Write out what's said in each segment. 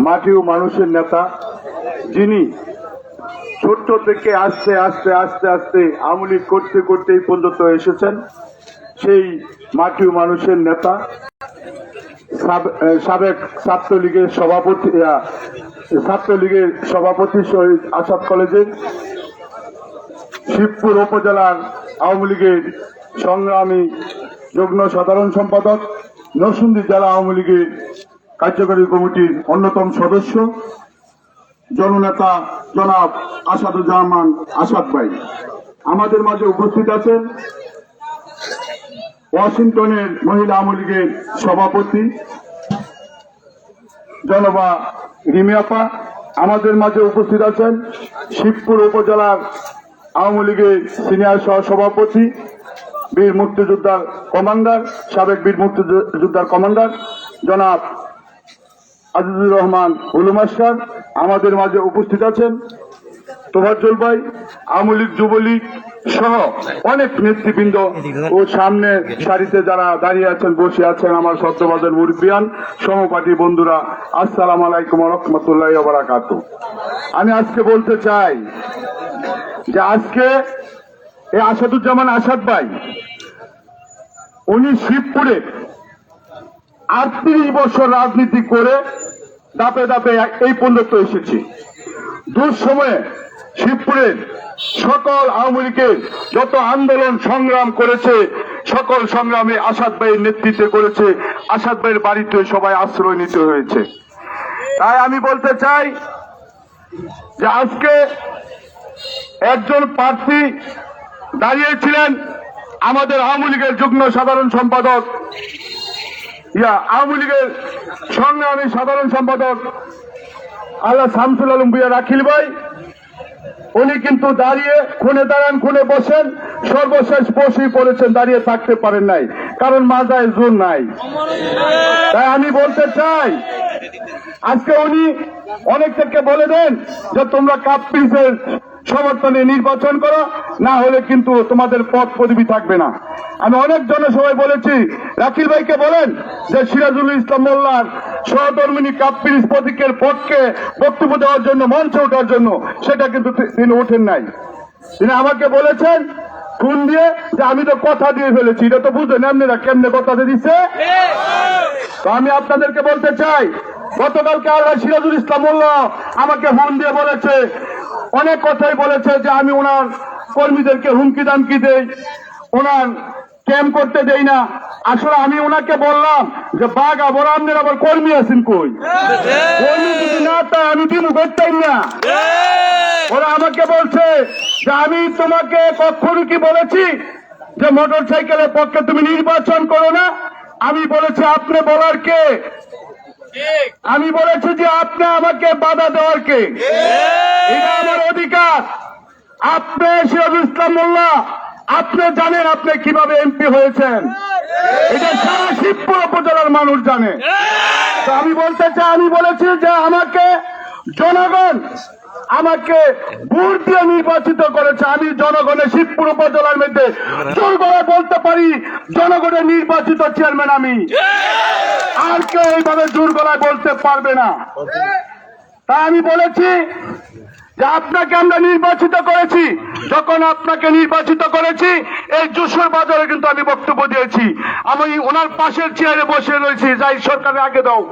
মাটি ও মানুষের নেতা, যিনি ছোট্ট থেকে আস্তে আস্তে আস্তে আস্তে আমলি করতে করতে এই পর্যন্ত এসেছেন, সেই মাটি ও মানুষের নেতা, সাব- সাবেক ছাত্রলীগের সভাপতি ছাত্রলীগের সভাপতি শহীদ আসাদ কলেজের শিবপুর উপজেলার আওয়ামী লীগের সংগ্রামী যুগ্ম সাধারণ সম্পাদক, নরসিংদী জেলা আওয়ামী লীগের কার্যকরী কমিটির অন্যতম সদস্য, জননেতা জনাব আসাদুজ্জামান আসাদ ভাই। আমাদের মাঝে উপস্থিত আছেন ওয়াশিংটনের মহিলা আওয়ামী লীগের সভাপতি, জনবা রিমিয়াপা আমাদের মাঝে উপস্থিত আছেন শিবপুর উপজেলার আওয়ামী লীগের সিনিয়র সহ সভাপতি, বীর মুক্তিযোদ্ধার কমান্ডার, সাবেক বীর মুক্তিযোদ্ধার কমান্ডার, জনাব আজিজুর রহমান হুলু মাস্টার আমাদের মাঝে উপস্থিত আছেন তোফাজ্জল ভাই, আওয়ামী লীগ যুবলীগ সহ অনেক নেতৃবৃন্দ ও সামনে সারিতে যারা দাঁড়িয়ে আছেন, বসে আছেন আমার সত্যবাদের মুরব্বিয়ান সহপাঠী বন্ধুরা, আসসালাম আলাইকুম রহমতুল্লাহ বারাকাত আমি আজকে বলতে চাই যে আজকে এই আসাদুজ্জামান আসাদ ভাই, উনি শিবপুরে আটত্রিশ বছর রাজনীতি করে দাপে দাপে এই পর্যন্ত এসেছি। দুঃসময়ে শিবপুরের সকল আওয়ামী লীগের যত আন্দোলন সংগ্রাম করেছে, সকল সংগ্রামে আসাদ ভাইয়ের নেতৃত্বে করেছে, আসাদ ভাইয়ের বাড়িতে সবাই আশ্রয় নিতে হয়েছে। তাই আমি বলতে চাই যে আজকে একজন প্রার্থী দাঁড়িয়েছিলেন আমাদের আওয়ামী লীগের যুগ্ম সাধারণ সম্পাদক ইয়া, আওয়ামী লীগের সংগ্রামী সাধারণ সম্পাদক আল্লাহ শামসুল আলম ভুইয়া রাখিল ভাই। উনি কিন্তু দাঁড়িয়ে, খুনে দাঁড়ান, খুনে বসেন, সর্বশেষ বসেই পড়েছেন, দাঁড়িয়ে থাকতে পারেন নাই, কারণ মাজায় জোর নাই। তাই আমি বলতে চাই, আজকে উনি অনেক থেকে বলে দেন যে তোমরা কাপ পিসের সমর্থনে নির্বাচন করো না হলে কিন্তু তোমাদের পথ পদবি থাকবে না। আমি অনেক জনসভায় বলেছি রাকিল ভাইকে বলেন যে সিরাজুল ইসলাম মোল্লার সহধর্মিনী কাপ্পির প্রতীকের পক্ষে বক্তব্য দেওয়ার জন্য মঞ্চে ওঠার জন্য সেটা কিন্তু তিনি ওঠেন নাই। তিনি আমাকে বলেছেন ফোন দিয়ে যে আমি তো কথা দিয়ে ফেলেছি এটা তো বুঝলেন এমনিরা কেমনে কথা দিয়ে দিচ্ছে? তো আমি আপনাদেরকে বলতে চাই গতকালকে আল্লাহ সিরাজুল ইসলাম মোল্লা আমাকে ফোন দিয়ে বলেছে, অনেক কথাই বলেছে যে আমি ওনার কর্মীদেরকে হুমকি দামকি দেই, ওনার ক্যাম্প করতে দেই না। আসলে আমি ওনাকে বললাম যে, বাঘ আবার আপনার আবার কর্মী আছেন কই? কর্মী না তাই আমি দিন করতাম না। ওরা আমাকে বলছে যে, আমি তোমাকে কখনো কি বলেছি যে মোটর সাইকেলের পক্ষে তুমি নির্বাচন করো না? আমি বলেছি, আপনি বলার কে? আমি বলেছি যে আপনি আমাকে বাধা দেওয়ার কে? এটা আমার অধিকার। আপনি সিরাজুল ইসলাম মোল্লা আপনি জানেন আপনি কীভাবে এমপি হয়েছেন? এটা সারা শিবপুর উপজেলার মানুষ জানে। তো আমি বলতে চাই আমি বলেছি যে আমাকে জনগণ আমাকে ভোট দিয়ে নির্বাচিত করেছে। আমি জনগণের শিবপুর উপজেলার মধ্যে জোর করে বলতে পারি, জনগণের নির্বাচিত চেয়ারম্যান আমি। আর কেউ এইভাবে জোর গলায় বলতে পারবে না। তা আমি বলেছি যে আপনাকে আমরা নির্বাচিত করেছি, যখন আপনাকে নির্বাচিত করেছি, এই যশোর বাজারে কিন্তু আমি বক্তব্য দিয়েছি। আমি ওনার পাশের চেয়ারে বসে রয়েছি, যাই সরকারের আগে দাও।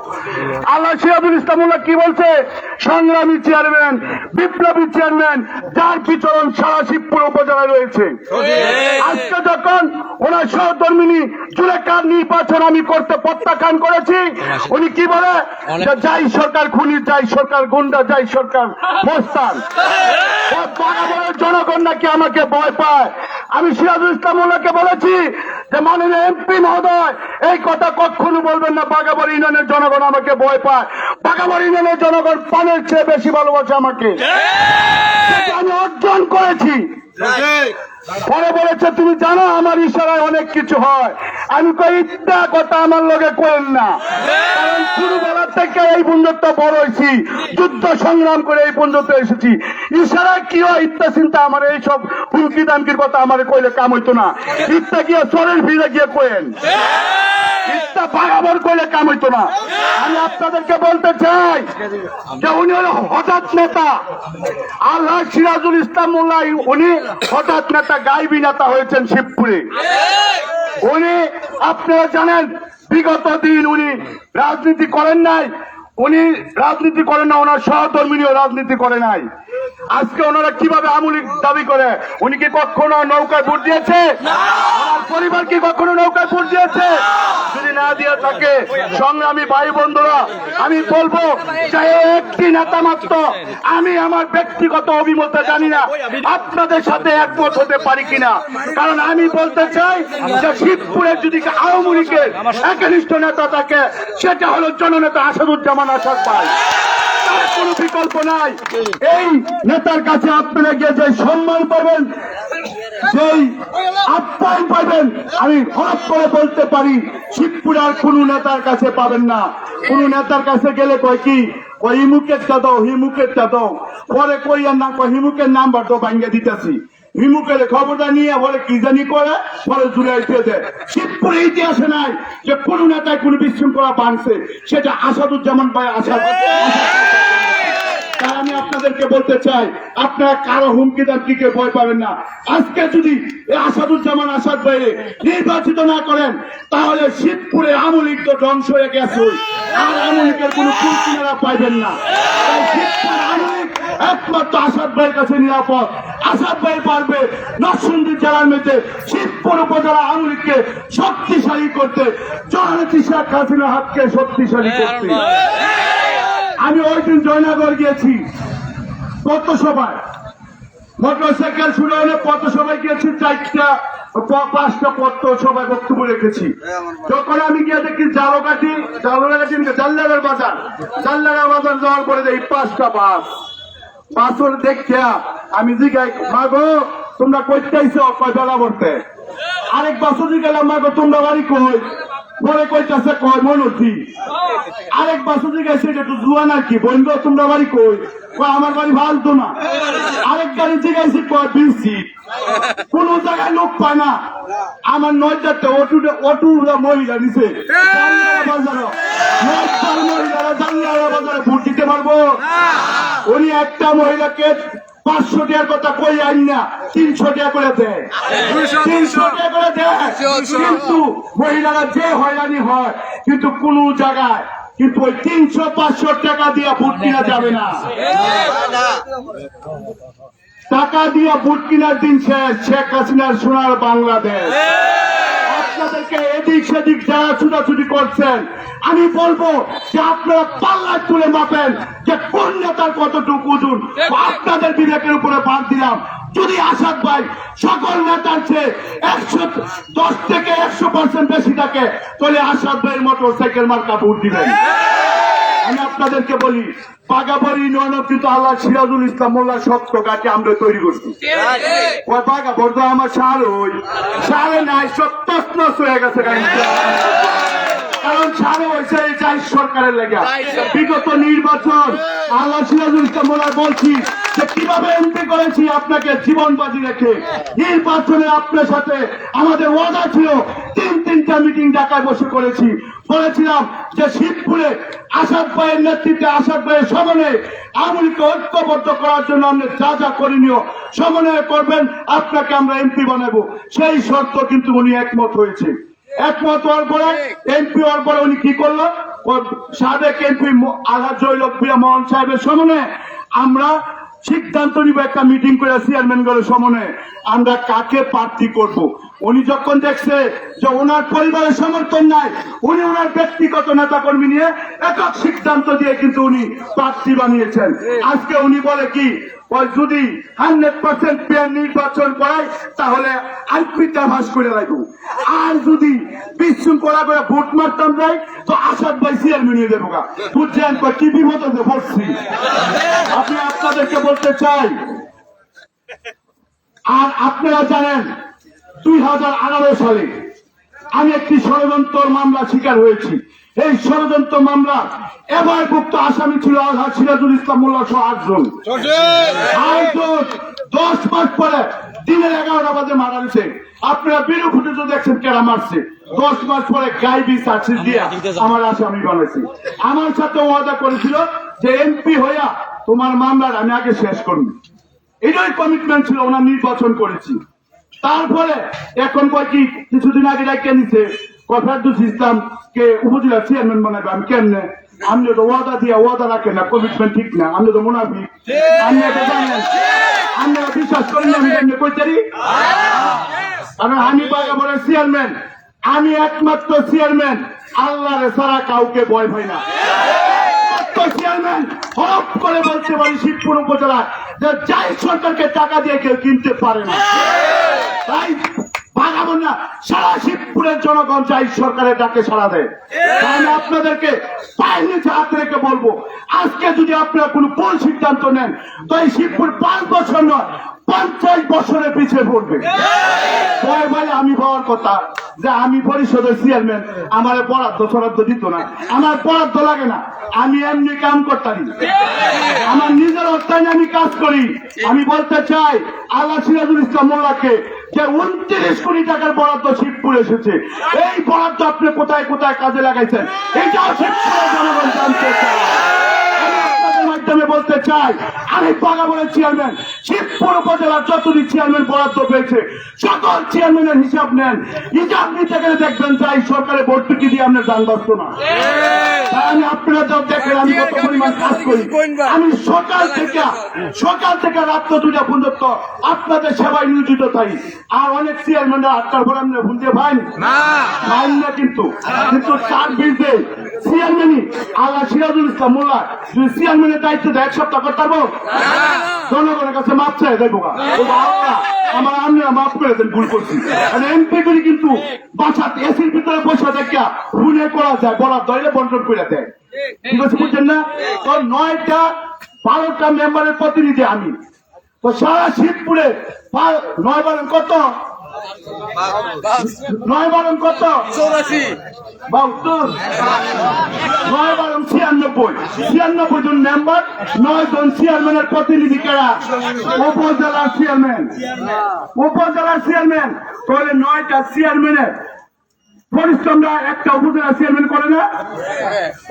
আল্লাহ সিরাজুল ইসলামুল্লাহ কি বলছে? সংগ্রামী চেয়ারম্যান বিপ্লবী চেয়ারম্যান যার বিচরণ সারা শিবপুর উপজেলায় রয়েছে। আজকে যখন ওনার সহধর্মিনী জুলেকার নির্বাচন আমি করতে প্রত্যাখ্যান করেছি, উনি কি বলে? যাই সরকার খুনি, যাই সরকার গুন্ডা, যাই সরকার মোস্তান বরাবরের জনগণ নাকি আমাকে ভয় পায়। আমি সিরাজুল ইসলাম মোল্লাকে বলেছি যে মাননীয় এমপি মহোদয় এই কথা কখনো বলবেন না। বাগাবর ইউনিয়নের জনগণ আমাকে ভয় পায়। বাগাবর ইউনিয়নের জনগণ পানের চেয়ে বেশি ভালোবাসে আমাকে। আমি অর্জন করেছি। পরে বলেছে, তুমি জানো আমার ইশারায় অনেক কিছু হয়। আমি কই, ইত্যা কথা আমার লগে করেন না। কারণ ছোটবেলা থেকে এই বন্ধুত্ব বড় হয়েছি। যুদ্ধ সংগ্রাম করে এই বন্ধুত্ব এসেছি। ইশারা কি হয়, ইত্যা চিন্তা আমার, এই সব হুমকি দামকির কথা আমার কইলে কাম হইতো না। ইত্যা গিয়ে চরের ভিড়ে গিয়ে কোয়েন। করলে না। আমি আপনাদেরকে বলতে চাই যে উনি হলো হঠাৎ নেতা। আল্লাহ সিরাজুল ইসলাম উনি হঠাৎ নেতা, গাইবি নেতা হয়েছেন শিবপুরে। উনি, আপনারা জানেন, বিগত দিন উনি রাজনীতি করেন নাই। উনি রাজনীতি করেন না, ওনার সহধর্মিনীয় রাজনীতি করে নাই। আজকে ওনারা কীভাবে আমূলিক দাবি করে? উনি কি কখনো নৌকায় ভোট দিয়েছে? ওনার পরিবার কি কখনো নৌকায় ভোট দিয়েছে? যদি না দিয়ে থাকে সংগ্রামী ভাই বন্ধুরা আমি বলব একটি নেতা মাত্র। আমি আমার ব্যক্তিগত অভিমতে জানি না। আপনাদের সাথে একমত হতে পারি কিনা? কারণ আমি বলতে চাই যে শিবপুরের যদি আওয়ামী লীগের একনিষ্ঠ নেতা থাকে সেটা হলো জননেতা আসাদুজ্জামান আসাদ ভাই। কোনো বিকল্প নাই। এই নেতার কাছে আপনারা গিয়ে যে সম্মান পাবেন আপ্যায়ন পাবেন, আমি হঠাৎ করে বলতে পারি, শিবপুরার কোন নেতার কাছে পাবেন না। কোন নেতার কাছে গেলে কয় কি ওই হিমুকের দাও হিমুকের দাও পরে কই না, কয়, হিমুকের নাম্বার তো ভাঙ্গে দিতেছি। হিমুকের খবরটা নিয়ে বলে কি জানি করে পরে জুড়ে দিয়ে শিবপুরে ইতিহাসে নাই যে কোন নেতায় কোন বিশৃঙ্খলা বানছে সেটা আসাদুজ্জামান ভাই আসাদ তাই আমি আপনাদেরকে বলতে চাই, আপনারা কারও হুমকি দামকিকে ভয় পাবেন না। আজকে যদি আসাদুজ্জামান আসাদ বাইরে নির্বাচিত না করেন, তাহলে শিবপুরে আমলিক তো ধ্বংস হয়ে গেছে। আর আমলিকের কোনো কুলকিনারা পাইবেন না। একমাত্র আসাদ ভাইয়ের কাছে নিরাপদ। আসাদ ভাই পারবে নরসিংদী জেলার মধ্যে শিবপুর উপজেলা আমলিককে শক্তিশালী করতে। জননেত্রী শেখ হাসিনা হাতকে শক্তিশালী করতে। আমি ওই দিন জয়নগর গিয়েছি পত্র সভায় মোটরসাইকেল শুরু হলে পত্র সভায় গিয়েছি চারটা পাঁচটা পত্র সবাই বক্তব্য রেখেছি। যখন আমি গিয়ে দেখি জালোকাঠি জালোকাঠি জাল্লাগার বাজার জাল্লাগার বাজার যাওয়ার পরে দেখি পাঁচটা বাস। বাসর দেখিয়া আমি জিগাই, মাগো, তোমরা কইতে আইছো কয় বেলা করতে আরেক বাসর গেলাম মাগো, তোমরা বাড়ি কই? পরে কইতাছে, কয় মনতি আরেক বাসু জিজ্ঞাসা এটা একটু জুয়ান আর কি তোমরা বাড়ি কই? কয়, আমার বাড়ি ভালতো না। আরেক গাড়ি জিজ্ঞাসা কয় বিসি কোন জায়গায় লোক পায় না। আমার নয় চারটে অটু অটু মহিলা নিছে। মহিলারা জানলারা বাজারে ভোট দিতে পারব? উনি একটা মহিলাকে পাঁচশো টাকার কথা কই আইন না তিনশো টাকা করে দেয় তিনশো টাকা করে দেয় কিন্তু মহিলারা যে হয়রানি হয় কিন্তু কোন জায়গায় কিন্তু ওই তিনশো পাঁচশো টাকা দিয়ে ভোট কিনা যাবে না। টাকা দিয়ে ভোট কিনার দিন শেষ। শেখ হাসিনার সোনার বাংলাদেশ। আপনাদেরকে এদিক সেদিক যারা ছুটাছুটি করছেন আমি বলব যে আপনারা পাল্লা তুলে মাপেন যে কোন নেতার কতটুকু ওজন আপনাদের বিবেকের উপরে বাদ দিলাম। যদি আসাদ ভাই সকল নেতার চেয়ে একশো দশ থেকে একশো পার্সেন্ট বেশি থাকে তাহলে আসাদ ভাইয়ের মোটর সাইকেল মার্কা ভোট দিবেন। আমি আপনাদেরকে বলি বাগাবাড়ি ইউনিয়নও কিন্তু আল্লাহ সিরাজুল ইসলাম মোল্লা শক্ত গাছে আমরা তৈরি করছি। বাঘা বর্দ আমার সার ওই। সারে নাই সত্য হয়ে গেছে কারণ সারে হয়েছে এই চাই সরকারের লেগে। বিগত নির্বাচন আল্লাহ সিরাজুল ইসলাম মোল্লা বলছি যে কীভাবে করেছি আপনাকে জীবন বাজি রেখে। নির্বাচনে আপনার সাথে আমাদের ওয়াদা ছিল, তিন তিনটা মিটিং ঢাকায় বসে করেছি। বলেছিলাম যে শিবপুরে আসাদ ভাইয়ের নেতৃত্বে, আসাদ ভাইয়ের সমন্বয়ে আমলিকে ঐক্যবদ্ধ করার জন্য আপনি যা যা করণীয় সমন্বয় করবেন, আপনাকে আমরা এমপি বানাবো। সেই শর্ত কিন্তু উনি একমত হয়েছে। একমত হওয়ার পরে এমপি হওয়ার পরে উনি কি করল? সাবেক এমপি আঘাত প্রিয়া মোহন সাহেবের সমন্বয়ে আমরা সিদ্ধান্ত নিব একটা মিটিং করে চেয়ারম্যান গলের সমন্বয়ে আমরা কাকে প্রার্থী করব। উনি যখন দেখছে যে ওনার পরিবারের সমর্থন নাই, উনি ওনার ব্যক্তিগত নেতা কর্মী নিয়ে একক সিদ্ধান্ত দিয়ে কিন্তু উনি প্রার্থী বানিয়েছেন। আজকে উনি বলে কি যদি হান্ড্রেড পার্সেন্ট পেয়ার নির্বাচন করায়, তাহলে আইপিটা ভাস করে রাখব আর যদি বিশৃঙ্খলা করে ভোট মারতাম যাই, তো আসাদ ভাই চেয়ারম্যান হয়ে দেবো গা। বুঝছেন কি বিপদে পড়ছি। আমি আপনাদেরকে বলতে চাই, আর আপনারা জানেন দুই হাজার আঠারো সালে আমি একটি ষড়যন্ত্র মামলা শিকার হয়েছি। এই ষড়যন্ত্র মামলা এবার ভুক্ত আসামি ছিল সিরাজুল ইসলাম মোল্লা সহ আটজন। দশ মাস পরে দিনের এগারোটা বাজে মারা গেছে। আপনারা বিরু ফুটেজ দেখছেন কেরা মারছে। দশ মাস পরে গাইবি সার্চিস দিয়ে আমার আসামি বানাইছে। আমার সাথে ওয়াদা করেছিল যে এমপি হইয়া তোমার মামলার আমি আগে শেষ করব। এটাই কমিটমেন্ট ছিল, ওনার নির্বাচন করেছি। তারপরে এখন কয় কিছুদিন আগে ডাকে নিছে ইসলাম কে উপজেলা চেয়ারম্যান বানাবে, আমি কেমনে? আপনি তো ওয়াদা দিয়ে ওয়াদা রাখেন না কমিটমেন্ট ঠিক না, আপনি তো মুনাফি আপনি এটা জানেন আপনারা বিশ্বাস করেন না, আমি কইতারি কারণ আমি বাগাবরের চেয়ারম্যান আমি একমাত্র চেয়ারম্যান আল্লাহরে ছাড়া কাউকে ভয় পাই না। চেয়ারম্যান হপ করে বলতে পারি শিবপুর উপজেলা যে যাই সরকারকে টাকা দিয়ে কেউ কিনতে পারে না। তাই সারা শিবপুরের জনগণ চাই দেয়। আপনাদেরকে বলব, আজকে যদি আপনারা কোন সিদ্ধান্ত নেন, তো এই শিবপুর পাঁচ বছর নয় পঞ্চাশ বছরের পিছিয়ে পড়বে। ভয় ভয় আমি পাওয়ার কথা যে আমি পরিষদের চেয়ারম্যান আমার বরাদ্দ সরাদ্দ দিত না। আমার বরাদ্দ লাগে না। আমি এমনি কাম করতাম। আমার নিজের অর্থায়নে আমি কাজ করি। আমি বলতে চাই আল্লাহ সিরাজুল ইসলাম মোল্লাকে যে উনত্রিশ কোটি টাকার বরাদ্দ শিবপুর এসেছে। এই বরাদ্দ আপনি কোথায় কোথায় কাজে লাগাইছেন? এটাও শিবপুরের জনগণ জানতে চায়। মাধ্যমে বলতে চাই আমি বাগাবরের চেয়ারম্যান শিবপুর উপজেলার যতটি চেয়ারম্যান বরাদ্দ পেয়েছে সকল চেয়ারম্যানের হিসাব নেন। হিসাব নিতে গেলে দেখবেন যাই সরকারে ভর্তুকি দিয়ে আপনার যান বাঁচত না। আমি আপনারা যা দেখেন আমি কত পরিমাণ কাজ করি। আমি সকাল থেকে সকাল থেকে রাত্র দুটা পর্যন্ত আপনাদের সেবায় নিয়োজিত থাই আর অনেক চেয়ারম্যানরা আটটার পর আপনি ভুলতে পারেন পারেন না। কিন্তু কিন্তু তার বিরুদ্ধে আল্লাহ সিরাজুল ইসলাম মোল্লা দায়িত্ব দেয়, এক সপ্তাহ করতে পারব জনগণের কাছে চাই আমার আমি মাফ করে দেন, ভুল করছি। এমপি কিন্তু এসির ভিতরে বসে দেখা ভুলে করা যায় বলা দলে বন্টন করে দেয়। ঠিক আছে, বুঝছেন না? তো নয়টা, বারোটা মেম্বারের প্রতিনিধি আমি। তো সারা শিবপুরে পা- নয় বারণ কত? নয় বারণ কত? চৌরাশি। বাহাত্তর। নয় বারণ ছিয়ানব্বই। ছিয়ানব্বই জন মেম্বার নয় জন চেয়ারম্যানের প্রতিনিধি কারা? উপজেলার চেয়ারম্যান। উপজেলার চেয়ারম্যান। তাহলে নয়টা চেয়ারম্যানের পরিশ্রমরা একটা উপজেলা চেয়ারম্যান করে না।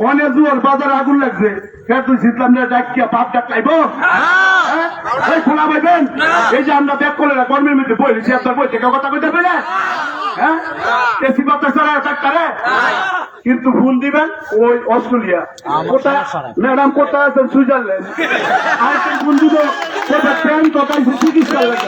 অনেক জোয়ার বাজারে আগুন লাগছে। ফের জিতলাম না ডাকিয়া বাপ ডাক হ্যাঁ? এই খোলা পাইবেন এই যে আমরা করলে না গরমের মধ্যে বই দিচ্ছি আপনার বই থেকে কথা কইতে হ্যাঁ এসি কথা চালা ডাক্তারে কিন্তু ফোন দিবেন ওই অস্ট্রেলিয়া। কোথায়? ম্যাডাম কোথায় আছেন? সুইজারল্যান্ড। আর ফোন দিব। কোথায়? ট্রেন কোথায়? চিকিৎসা লাগে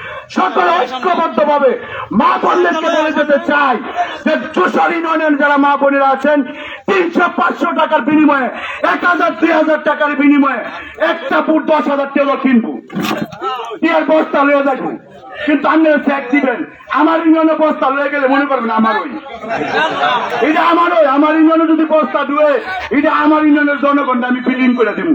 সকল ঐক্যবদ্ধ ভাবে মা বোনদেরকে বলে যেতে চাই যে যশোর ইউনিয়নের যারা মা বোনেরা আছেন, তিনশো পাঁচশো টাকার বিনিময়ে, এক হাজার, দুই হাজার টাকার বিনিময়ে একটা ফুট দশ হাজার টাকা কিনবো। টিয়ার বস্তা লয়ে দেখব কিন্তু আপনারা চেক দিবেন, আমার ইউনিয়নে বস্তা লয়ে গেলে মনে করবেন আমার ওই এটা আমার ওই আমার ইউনিয়নে যদি বস্তা দুয়ে, এটা আমার ইউনিয়নের জনগণটা আমি ফিলিং করে দেবো।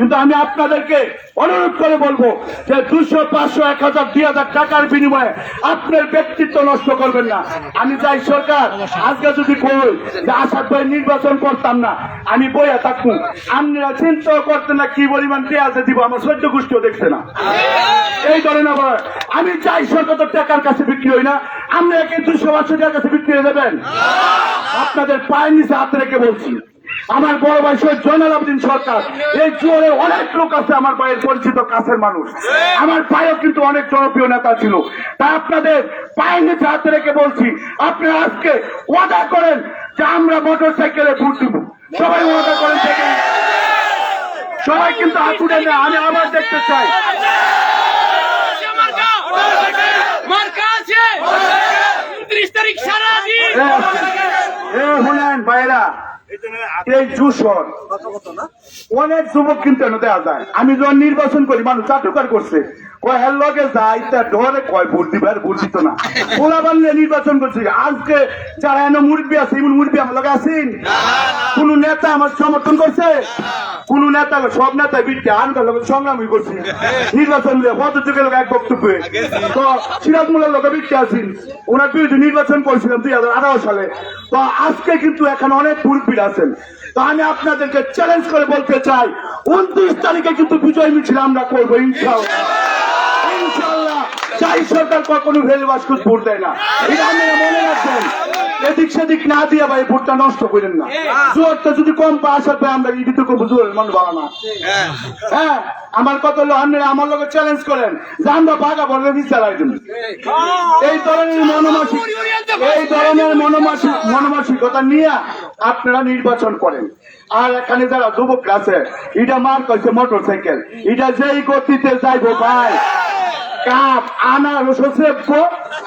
কিন্তু আমি আপনাদেরকে অনুরোধ করে বলব যে দুশো, পাঁচশো, এক হাজার, দুই হাজার টাকার বিনিময়ে আপনার ব্যক্তিত্ব নষ্ট করবেন না। আমি চাই সরকার আজকে যদি কই যে আসাদ ভাই নির্বাচন করতাম না, আমি বইয়া থাকব। আপনারা চিন্তাও করতেন না কি পরিমাণ আছে দিব, আমার সহ্য গোষ্ঠীও দেখছে না। এই ধরেন আবার আমি চাই সরকার তো টাকার কাছে বিক্রি হই না। আপনি একে দুশো, পাঁচশো টাকার কাছে বিক্রি হয়ে দেবেন আপনাদের পায়ের নিচে হাত রেখে বলছি। আমার বড় ভাই সৈয়দ জয়নাল আবদিন সরকার এই চুয়ারে অনেক লোক আছে আমার ভাইয়ের পরিচিত কাছের মানুষ আমার ভাইও কিন্তু অনেক জনপ্রিয় নেতা ছিল তাই আপনাদের পায়ের নিচে হাতে রেখে বলছি আপনারা আজকে ওয়াদা করেন যে আমরা মোটর সাইকেলে ভোট দিব সবাই ওয়াদা করেন সবাই কিন্তু হাত উঠে নেয় আমি আবার দেখতে চাই উনত্রিশ তারিখ সারা দিন ভাইরা এই যুশর অনেক যুবক কিন্তু এনে দেওয়া যায়। আমি যখন নির্বাচন করি মানুষ চাটুকার করছে। কয় হের লগে যাই তা ডরে কয় ভোট দিবে আর ভোট দিত না। ওরা বানলে নির্বাচন করছি। আজকে যারা এনে মুরব্বী আছে এমন মুরব্বী আমার লগে আছেন? কোন নেতা আমার সমর্থন করছে? কোন নেতা সব নেতা বিটকে আনকার লোক সংগ্রামই করছে। নির্বাচন দিয়ে কত লোক এক বক্তব্যে। তো সিরাজমুলের লোক বিটকে আছেন। ওনার বিরুদ্ধে নির্বাচন করেছিলাম দুই হাজার আঠারো সালে। তো আজকে কিন্তু এখানে অনেক আছেন। তো আমি আপনাদেরকে চ্যালেঞ্জ করে বলতে চাই, উনত্রিশ তারিখে কিন্তু বিজয় মিছিল আমরা করব ইনশাল্লাহ ইনশাল্লাহ চাই সরকার কখনো ভেলবাস ভোট দেয় না। এটা আপনারা মনে রাখবেন। এদিক সেদিক না দিয়ে ভাই ভোটটা নষ্ট করেন না। জোরটা যদি কম পাস হবে আমরা ইডিত করব জোরের মানুষ ভালো না হ্যাঁ। আমার কথা হলো আপনারা আমার লোক চ্যালেঞ্জ করেন। যে আমরা ভাগা বললে বিচার আইটেম এই ধরনের মনোমাসিক এই ধরনের মনোমাসিক মনোমাসিকতা নিয়ে আপনারা নির্বাচন করেন। আর এখানে যারা যুবক আছে এটা মার কইছে মোটর সাইকেল এটা যেই গতিতে যাইবো ভাই কাপ আনারস সেববো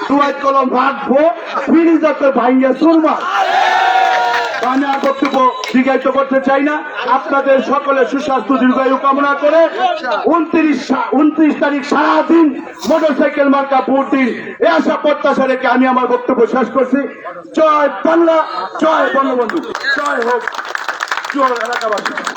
দুয়াই কলম ভাগবো ফিরিজ দত্তর ভাইয়া সুরমা। আমি আর বক্তব্য দীর্ঘায়িত করতে চাই না। আপনাদের সকলে সুস্বাস্থ্য দীর্ঘায়ু কামনা করে উনত্রিশ উনত্রিশ তারিখ সারাদিন মোটরসাইকেল মার্কা ভোট দিন। এ আশা প্রত্যাশা রেখে আমি আমার বক্তব্য শেষ করছি। জয় বাংলা, জয় বঙ্গবন্ধু। জয় হোক। জয় এলাকাবাসী।